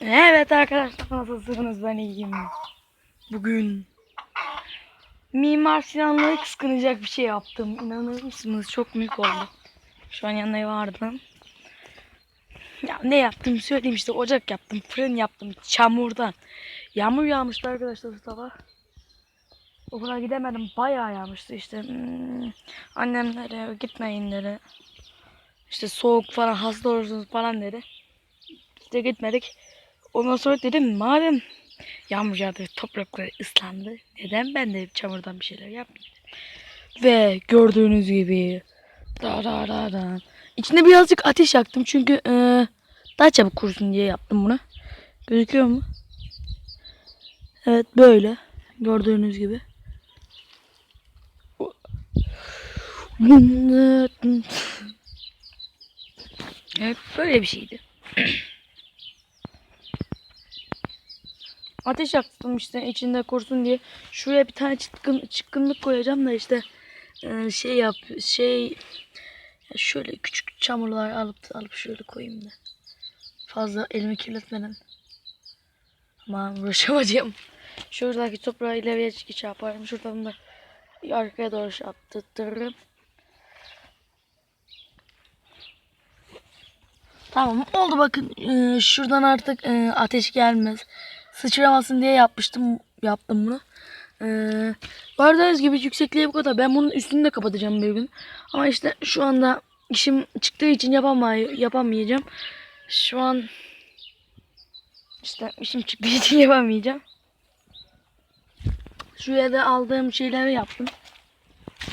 Evet arkadaşlar nasılsınız ben iyiyim. Bugün Mimar Sinan'la kıskanacak bir şey yaptım. İnanır mısınız? Çok büyük oldu. Şu an yanına vardım. Ya ne yaptım söyleyeyim işte ocak yaptım, fırın yaptım çamurdan. Yağmur yağmıştı arkadaşlar sabah. Okula gidemedim bayağı yağmıştı işte. Hmm, annemlere gitmeyin dedi. İşte soğuk falan hasta olursunuz falan dedi. İşte gitmedik. Ondan sonra dedim madem yağmur yağdı topraklar ıslandı. Neden ben de çamurdan bir şeyler yapmayayım. Ve gördüğünüz gibi da da da da. İçine birazcık ateş yaktım çünkü e, daha çabuk kurusun diye yaptım bunu. Gözüküyor mu? Evet böyle. Gördüğünüz gibi. Evet böyle bir şeydi. Ateş yaktım işte içinde kursun diye. Şuraya bir tane çıtkın, çıkkınlık koyacağım da işte e, şey yap şey şöyle küçük çamurlar alıp alıp şöyle koyayım da. Fazla elimi kirletmeden. Aman uğraşamayacağım. Şuradaki toprağı ileriye çıkış yaparım. Şuradan da arkaya doğru şey. Tamam oldu bakın. Ee, şuradan artık e, ateş gelmez. Sıçramasın diye yapmıştım yaptım bunu. Ee, gördüğünüz gibi yüksekliği bu kadar. Ben bunun üstünü de kapatacağım bir gün. Ama işte şu anda işim çıktığı için yapamay yapamayacağım. Şu an işte işim çıktığı için yapamayacağım. Şuraya da aldığım şeyleri yaptım.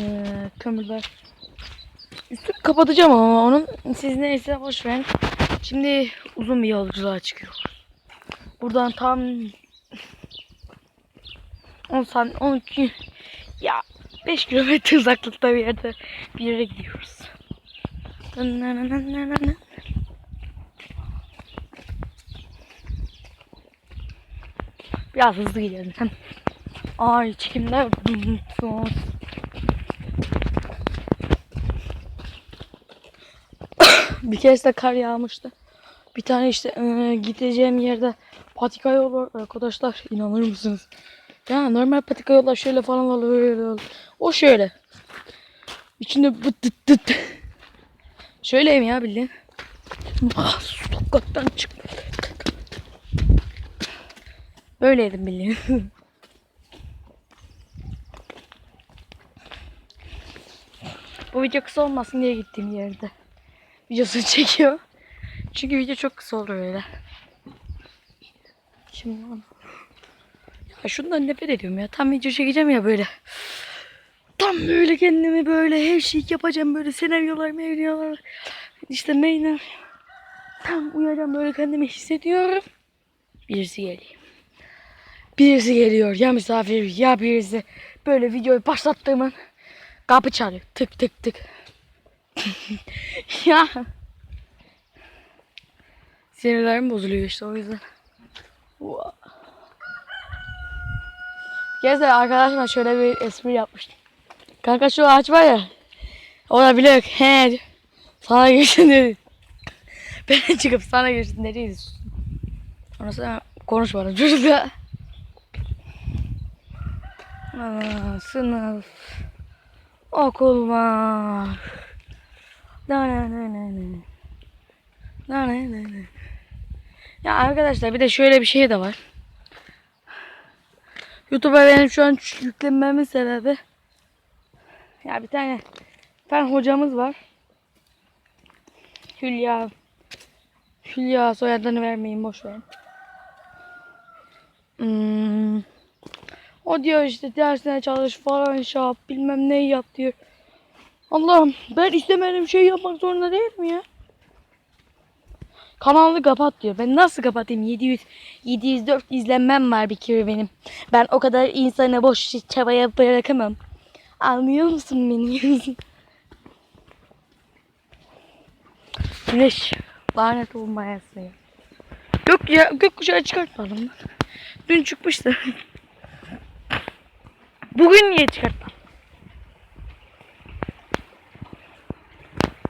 Ee, kömürler. Üstünü kapatacağım ama onun siz neyse boş verin. Şimdi uzun bir yolculuğa çıkıyoruz. Buradan tam 10 san 12 ya 5 kilometre uzaklıkta bir yerde bir yere gidiyoruz. Biraz hızlı gidelim. Ay çekimler. bir kez de kar yağmıştı. Bir tane işte gideceğim yerde patika yol arkadaşlar. inanır mısınız? Ya normal patika yollar şöyle falan olur. O şöyle. İçinde bıt dıt dıt. Şöyleyim ya bildiğin. Ah, sokaktan çık. Böyleydim bildiğin. Bu video kısa olmasın diye gittiğim yerde. Videosunu çekiyor. Çünkü video çok kısa olur öyle. Şimdi onu- ya şundan nefret ediyorum ya. Tam video çekeceğim ya böyle. Tam böyle kendimi böyle her şeyi yapacağım böyle senaryolar mevzular. İşte meyner. Tam uyuyacağım böyle kendimi hissediyorum. Birisi geliyor. Birisi geliyor ya misafir ya birisi. Böyle videoyu başlattığımın kapı çalıyor. Tık tık tık. ya. Sinirlerim bozuluyor işte o yüzden. Gezde arkadaşlar şöyle bir espri yapmıştım. Kanka şu ağaç var ya. Orada bile yok. He. Sana girsin dedi. Ben çıkıp sana girsin dedi. Ondan sonra konuşmadım çocukla. Sınıf. Okul var. Na na na na na. Na na na na. Ya arkadaşlar bir de şöyle bir şey de var. YouTube'a benim şu an yüklenmemin sebebi ya bir tane fen hocamız var. Hülya Hülya soyadını vermeyin boş verin. Hmm. O diyor işte dersine çalış falan şey bilmem neyi yap diyor. Allah'ım ben istemediğim şey yapmak zorunda değil mi ya? Kanalı kapat diyor. Ben nasıl kapatayım? 700 704 izlenmem var bir kere benim. Ben o kadar insana boş çabaya bırakamam. Anlıyor musun beni? Güneş lanet olmayasın ya. Gök ya gökkuşağı çıkartmadım lan. Dün çıkmıştı. Bugün niye çıkartmadım?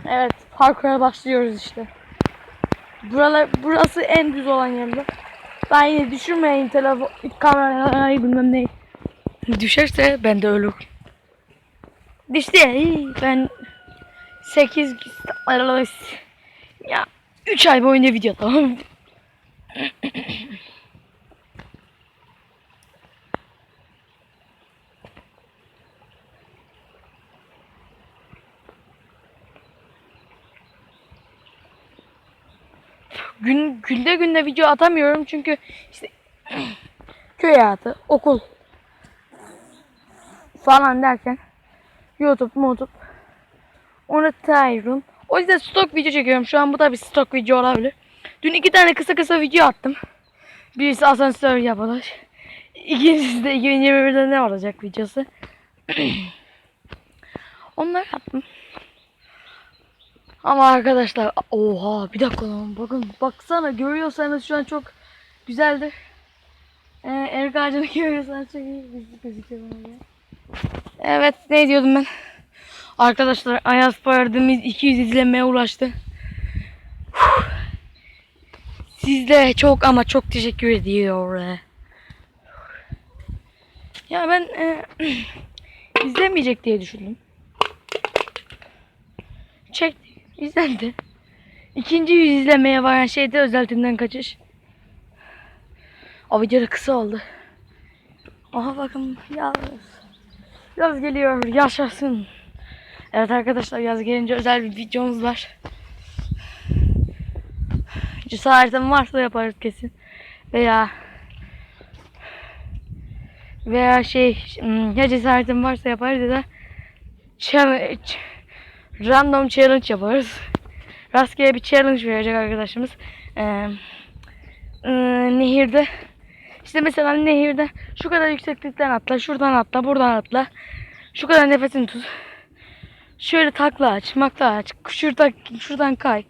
Evet, parkura başlıyoruz işte. Buralar, burası en düz olan yerler. Ben yine düşürmeyin telefon kamerayı bilmem ne. Düşerse ben de ölürüm. Düştü iyi. Ben 8 ya 3 ay boyunca video tamam. Gün günde günde video atamıyorum çünkü işte köy hayatı, okul falan derken YouTube, YouTube unutuyorum. O yüzden stok video çekiyorum. Şu an bu da bir stok video olabilir. Dün iki tane kısa kısa video attım. Birisi asansör yapılış. İkincisi de 2021'de ne olacak videosu. Onları attım. Ama arkadaşlar oha bir dakika lan bakın baksana görüyorsanız şu an çok güzeldir. Ee, erik ağacını görüyorsanız çok iyi gözüküyor. Evet ne diyordum ben? Arkadaşlar Ayaz Pardemiz 200 izlemeye ulaştı. Sizle çok ama çok teşekkür ediyorum. Ya ben e, izlemeyecek diye düşündüm. Çek izlendi. İkinci yüz izlemeye varan şey de özeltimden kaçış. O video kısa oldu. Aha bakın yaz. Yaz geliyor yaşasın. Evet arkadaşlar yaz gelince özel bir videomuz var. Cesaretim varsa yaparız kesin. Veya veya şey hmm, ya cesaretim varsa yaparız ya da challenge, random challenge yaparız. Rastgele bir challenge verecek arkadaşımız. Ee, e, nehirde işte mesela nehirde şu kadar yükseklikten atla, şuradan atla, buradan atla. Şu kadar nefesini tut. Şöyle takla aç, makla aç. Şuradan, şuradan kay.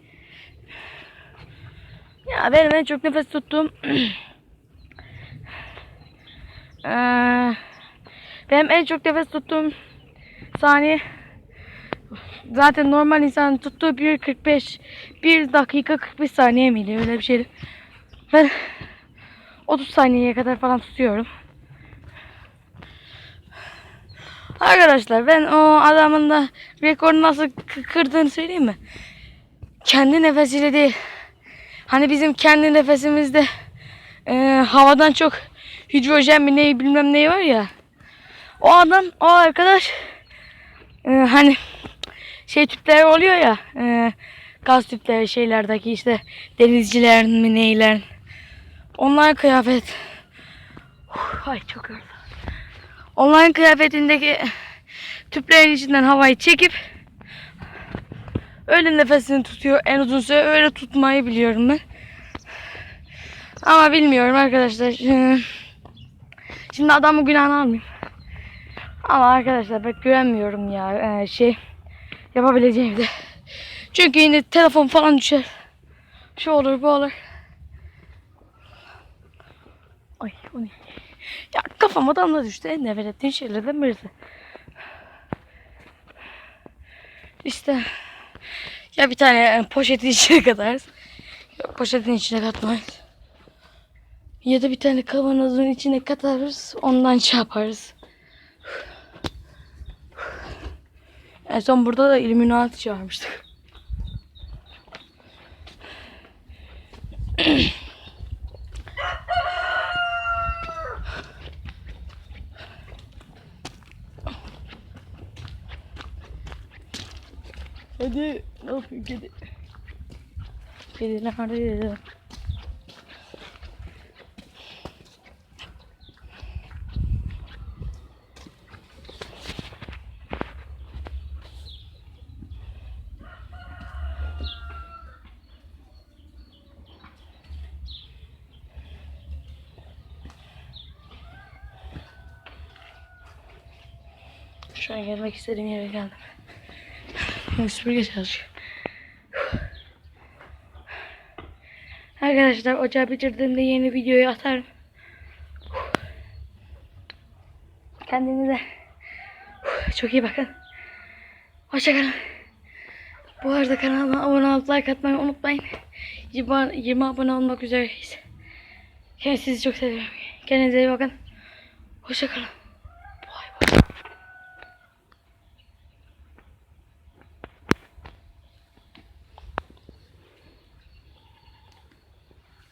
Ya benim en çok nefes tuttuğum Eee, benim en çok nefes tuttuğum saniye zaten normal insan tuttuğu 1.45 1 dakika 45 saniye miydi öyle bir şeydi. Ben 30 saniyeye kadar falan tutuyorum. Arkadaşlar ben o adamın da rekoru nasıl kırdığını söyleyeyim mi? Kendi nefesiyle değil. Hani bizim kendi nefesimizde e, havadan çok hidrojen mi neyi bilmem neyi var ya. O adam o arkadaş e, hani şey tüpleri oluyor ya e, gaz tüpleri şeylerdeki işte denizcilerin mi neylerin. Onlar kıyafet. Uf, ay çok yoruldu. Onların kıyafetindeki tüplerin içinden havayı çekip öyle nefesini tutuyor en uzun süre öyle tutmayı biliyorum ben. Ama bilmiyorum arkadaşlar. Şimdi adamın günahını almayayım. Ama arkadaşlar pek güvenmiyorum ya ee, şey yapabileceğim de. Çünkü yine telefon falan düşer. Şu olur bu olur. Ay o ne? Ya kafama damla düştü. En nefret ettiğim şeylerden birisi. İşte ya bir tane e, poşetin içine. Ya poşetin içine katmayız. Ya da bir tane kavanozun içine katarız. Ondan şey yaparız. En son burada da Illuminati çağırmıştık. Hadi. Ne yapıyor kedi? Kedi nerede? Şu an gelmek istediğim yere geldim. Süpürge çalışıyor. Arkadaşlar ocağı bitirdiğimde yeni videoyu atarım. Kendinize çok iyi bakın. Hoşçakalın. Bu arada kanalıma abone olup like atmayı unutmayın. 20, 20 abone olmak üzereyiz. Yani sizi çok seviyorum. Kendinize iyi bakın. Hoşçakalın.